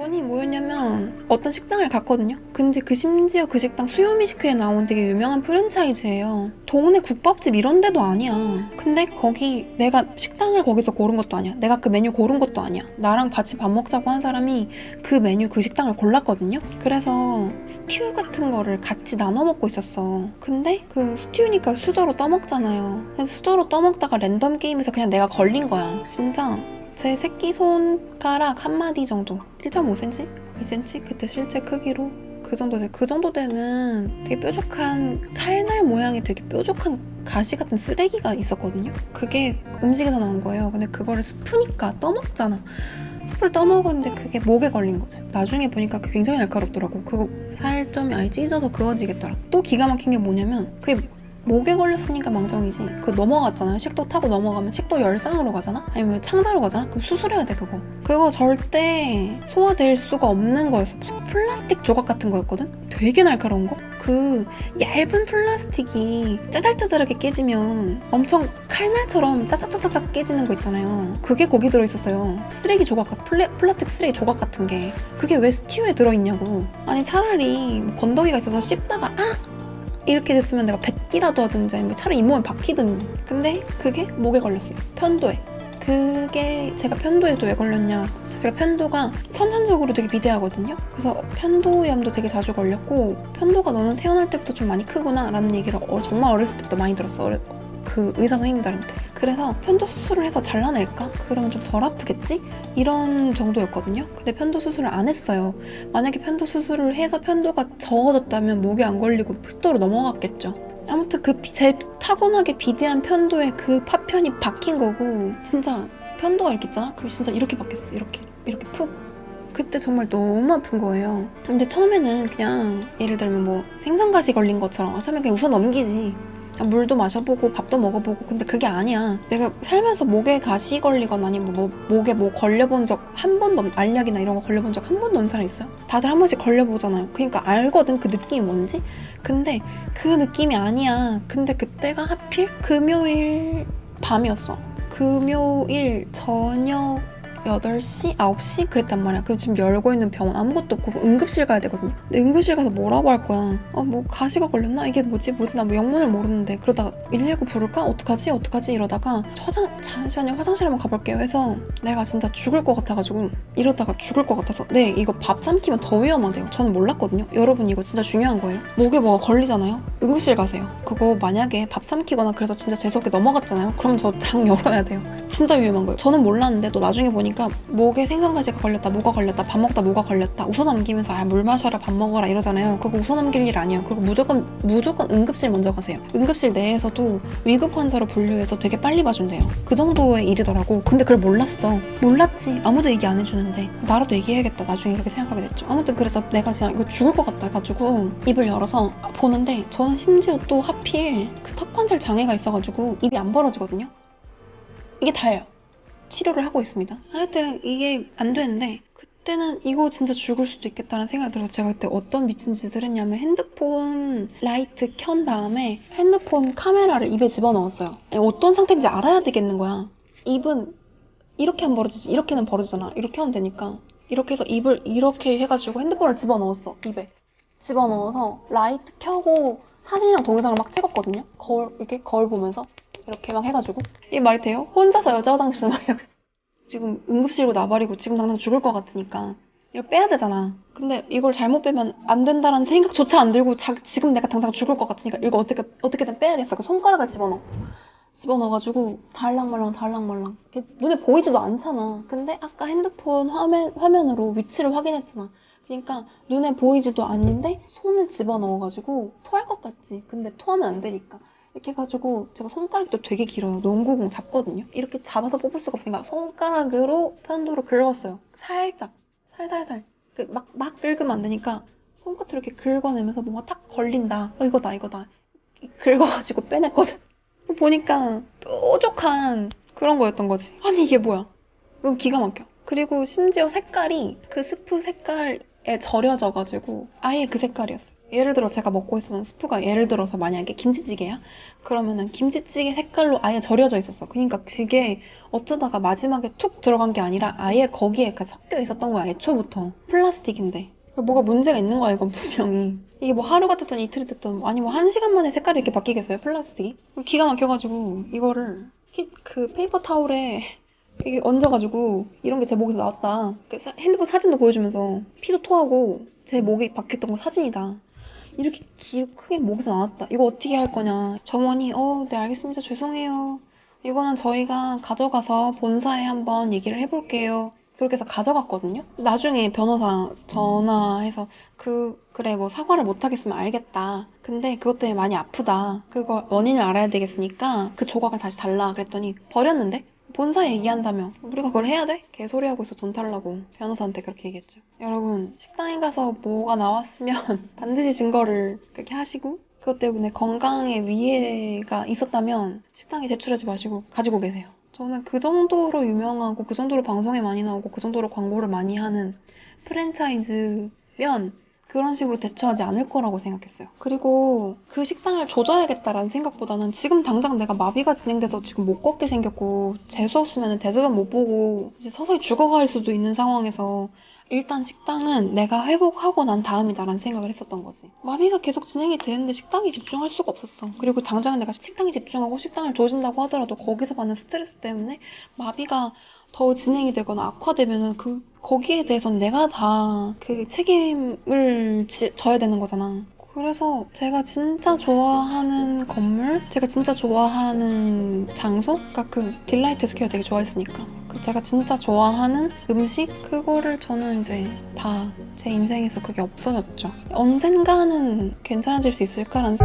그분이 뭐였냐면 어떤 식당을 갔거든요. 근데 그 심지어 그 식당 수요미식회에 나온 되게 유명한 프랜차이즈예요. 동네 국밥집 이런 데도 아니야. 근데 거기 내가 식당을 거기서 고른 것도 아니야. 내가 그 메뉴 고른 것도 아니야. 나랑 같이 밥 먹자고 한 사람이 그 메뉴 그 식당을 골랐거든요. 그래서 스튜 같은 거를 같이 나눠 먹고 있었어. 근데 그 스튜니까 수저로 떠먹잖아요. 수저로 떠먹다가 랜덤 게임에서 그냥 내가 걸린 거야. 진짜 제 새끼 손가락 한 마디 정도 1.5cm? 2cm? 그때 실제 크기로 그 정도 돼. 그 정도 되는 되게 뾰족한 칼날 모양의 되게 뾰족한 가시 같은 쓰레기가 있었거든요. 그게 음식에서 나온 거예요. 근데 그거를 스프니까 떠먹잖아. 스프를 떠먹었는데 그게 목에 걸린 거지. 나중에 보니까 굉장히 날카롭더라고. 그거 살점이 아예 찢어서 그어지겠더라. 또 기가 막힌 게 뭐냐면 그게 목에 걸렸으니까 망정이지. 그거 넘어갔잖아요. 식도 타고 넘어가면 식도 열상으로 가잖아? 아니면 창자로 가잖아? 그럼 수술해야 돼, 그거. 그거 절대 소화될 수가 없는 거였어. 무슨 플라스틱 조각 같은 거였거든? 되게 날카로운 거? 그 얇은 플라스틱이 짜잘짜잘하게 깨지면 엄청 칼날처럼 짜짜짜짜짜 깨지는 거 있잖아요. 그게 거기 들어있었어요. 쓰레기 조각, 같- 플레, 플라스틱 쓰레기 조각 같은 게. 그게 왜 스튜에 들어있냐고. 아니, 차라리 뭐 건더기가 있어서 씹다가, 아! 이렇게 됐으면 내가 뱉기라도 하든지 아니면 차라리 잇몸에 박히든지. 근데 그게 목에 걸렸어요. 편도에. 그게 제가 편도에도 왜 걸렸냐. 제가 편도가 선천적으로 되게 비대하거든요. 그래서 편도염도 되게 자주 걸렸고 편도가 너는 태어날 때부터 좀 많이 크구나 라는 얘기를 어, 정말 어렸을 때부터 많이 들었어. 그 의사 선생님들한테 그래서 편도 수술을 해서 잘라낼까? 그러면 좀 덜 아프겠지? 이런 정도였거든요 근데 편도 수술을 안 했어요 만약에 편도 수술을 해서 편도가 적어졌다면 목에 안 걸리고 풋도로 넘어갔겠죠. 아무튼 그 제 타고나게 비대한 편도에 그 파편이 박힌 거고 진짜 편도가 이렇게 있잖아? 그럼 진짜 이렇게 박혔었어. 이렇게 이렇게 푹. 그때 정말 너무 아픈 거예요. 근데 처음에는 그냥 예를 들면 뭐 생선가시 걸린 것처럼 아, 처음에 그냥 웃어 넘기지. 물도 마셔보고 밥도 먹어보고 근데 그게 아니야. 내가 살면서 목에 가시 걸리거나 아니면 뭐 목에 뭐 걸려본 적 한 번도 없- 알약이나 이런 거 걸려본 적 한 번도 없는 사람 있어요? 다들 한 번씩 걸려보잖아요. 그러니까 알거든 그 느낌이 뭔지. 근데 그 느낌이 아니야. 근데 그때가 하필 금요일 밤이었어. 금요일 저녁 8시? 9시? 그랬단 말이야. 그럼 지금 열고 있는 병원 아무것도 없고 응급실 가야 되거든요. 근데 응급실 가서 뭐라고 할 거야? 아, 뭐 가시가 걸렸나? 이게 뭐지? 뭐지? 나 뭐 영문을 모르는데. 그러다가 119 부를까? 어떡하지? 어떡하지? 이러다가 화장, 잠시만요. 화장실 한번 가볼게요. 해서 내가 진짜 죽을 것 같아가지고 이러다가 죽을 것 같아서 네, 이거 밥 삼키면 더 위험하대요. 저는 몰랐거든요. 여러분 이거 진짜 중요한 거예요. 목에 뭐가 걸리잖아요. 응급실 가세요. 그거 만약에 밥 삼키거나 그래서 진짜 재수없게 넘어갔잖아요. 그럼 저 장 열어야 돼요. 진짜 위험한 거예요. 저는 몰랐는데 또 나중에 보니까 목에 생선가시가 걸렸다, 뭐가 걸렸다, 밥 먹다 뭐가 걸렸다, 웃어 넘기면서 아, 물 마셔라, 밥 먹어라 이러잖아요. 그거 웃어 넘길 일 아니에요. 그거 무조건 무조건 응급실 먼저 가세요. 응급실 내에서도 위급 환자로 분류해서 되게 빨리 봐준대요. 그 정도의 일이더라고. 근데 그걸 몰랐어. 몰랐지. 아무도 얘기 안 해주는데 나라도 얘기해야겠다. 나중에 이렇게 생각하게 됐죠. 아무튼 그래서 내가 진짜 이거 죽을 것 같아가지고 입을 열어서 보는데 저는 심지어 또 하필 그 턱관절 장애가 있어가지고 입이 안 벌어지거든요. 이게 다예요. 치료를 하고 있습니다. 하여튼 이게 안 되는데 그때는 이거 진짜 죽을 수도 있겠다는 생각이 들어서 제가 그때 어떤 미친 짓을 했냐면 핸드폰 라이트 켠 다음에 핸드폰 카메라를 입에 집어넣었어요. 어떤 상태인지 알아야 되겠는 거야. 입은 이렇게 하면 벌어지지 이렇게는 벌어지잖아. 이렇게 하면 되니까 이렇게 해서 입을 이렇게 해가지고 핸드폰을 집어넣었어 입에 집어넣어서 라이트 켜고 사진이랑 동영상을 막 찍었거든요. 거울 이렇게 거울 보면서 이렇게 막 해가지고 이게 말이 돼요? 혼자서 여자 화장실에 막 이렇게 지금 응급실로 나발이고 지금 당장 죽을 것 같으니까 이걸 빼야 되잖아. 근데 이걸 잘못 빼면 안 된다라는 생각조차 안 들고 자, 지금 내가 당장 죽을 것 같으니까 이거 어떻게 어떻게든 빼야겠어. 그 손가락을 집어넣어. 집어넣어가지고 달랑말랑 달랑말랑 눈에 보이지도 않잖아. 근데 아까 핸드폰 화면 화면으로 위치를 확인했잖아. 그러니까 눈에 보이지도 않는데 손을 집어넣어가지고 토할 것 같지. 근데 토하면 안 되니까. 이렇게 해가지고 제가 손가락도 되게 길어요. 농구공 잡거든요. 이렇게 잡아서 뽑을 수가 없으니까 손가락으로 편도를 긁었어요. 살짝, 살살살. 그 막, 막 긁으면 안 되니까 손끝으로 이렇게 긁어내면서 뭔가 탁 걸린다. 어, 이거다, 이거다. 긁어가지고 빼냈거든. 보니까 뾰족한 그런 거였던 거지. 아니, 이게 뭐야. 너무 기가 막혀. 그리고 심지어 색깔이 그 스프 색깔에 절여져가지고 아예 그 색깔이었어요. 예를 들어 제가 먹고 있었던 스프가 예를 들어서 만약에 김치찌개야? 그러면은 김치찌개 색깔로 아예 절여져 있었어. 그러니까 그게 어쩌다가 마지막에 툭 들어간 게 아니라 아예 거기에 그 섞여 있었던 거야, 애초부터. 플라스틱인데. 뭐가 문제가 있는 거야, 이건 분명히. 이게 뭐 하루가 됐든 이틀이 됐든, 아니 뭐 한 시간 만에 색깔이 이렇게 바뀌겠어요, 플라스틱이? 기가 막혀가지고, 이거를 히- 그 페이퍼 타올에 이게 얹어가지고, 이런 게 제 목에서 나왔다. 그 사- 핸드폰 사진도 보여주면서, 피도 토하고, 제 목에 박혔던 거 사진이다. 이렇게 기, 크게 목에서 나왔다. 이거 어떻게 할 거냐. 점원이, 어, 네, 알겠습니다. 죄송해요. 이거는 저희가 가져가서 본사에 한번 얘기를 해볼게요. 그렇게 해서 가져갔거든요. 나중에 변호사 전화해서 그 그래 뭐 사과를 못 하겠으면 알겠다. 근데 그것 때문에 많이 아프다. 그거 원인을 알아야 되겠으니까 그 조각을 다시 달라 그랬더니 버렸는데 본사에 얘기한다며 우리가 그걸 해야 돼? 개소리하고 있어 돈 달라고 변호사한테 그렇게 얘기했죠. 여러분 식당에 가서 뭐가 나왔으면 반드시 증거를 그렇게 하시고 그것 때문에 건강에 위해가 있었다면 식당에 제출하지 마시고 가지고 계세요. 저는 그 정도로 유명하고 그 정도로 방송에 많이 나오고 그 정도로 광고를 많이 하는 프랜차이즈면 그런 식으로 대처하지 않을 거라고 생각했어요. 그리고 그 식당을 조져야겠다라는 생각보다는 지금 당장 내가 마비가 진행돼서 지금 못 걷게 생겼고 재수 없으면 대소변 못 보고 이제 서서히 죽어갈 수도 있는 상황에서 일단 식당은 내가 회복하고 난 다음이다라는 생각을 했었던 거지. 마비가 계속 진행이 되는데 식당에 집중할 수가 없었어. 그리고 당장 내가 식당에 집중하고 식당을 조진다고 하더라도 거기서 받는 스트레스 때문에 마비가 더 진행이 되거나 악화되면은 그 거기에 대해서는 내가 다 그 책임을 지- 져야 되는 거잖아. 그래서 제가 진짜 좋아하는 건물, 제가 진짜 좋아하는 장소, 그러니까 그 딜라이트 스퀘어 되게 좋아했으니까. 그 제가 진짜 좋아하는 음식, 그거를 저는 이제 다 제 인생에서 그게 없어졌죠. 언젠가는 괜찮아질 수 있을까라는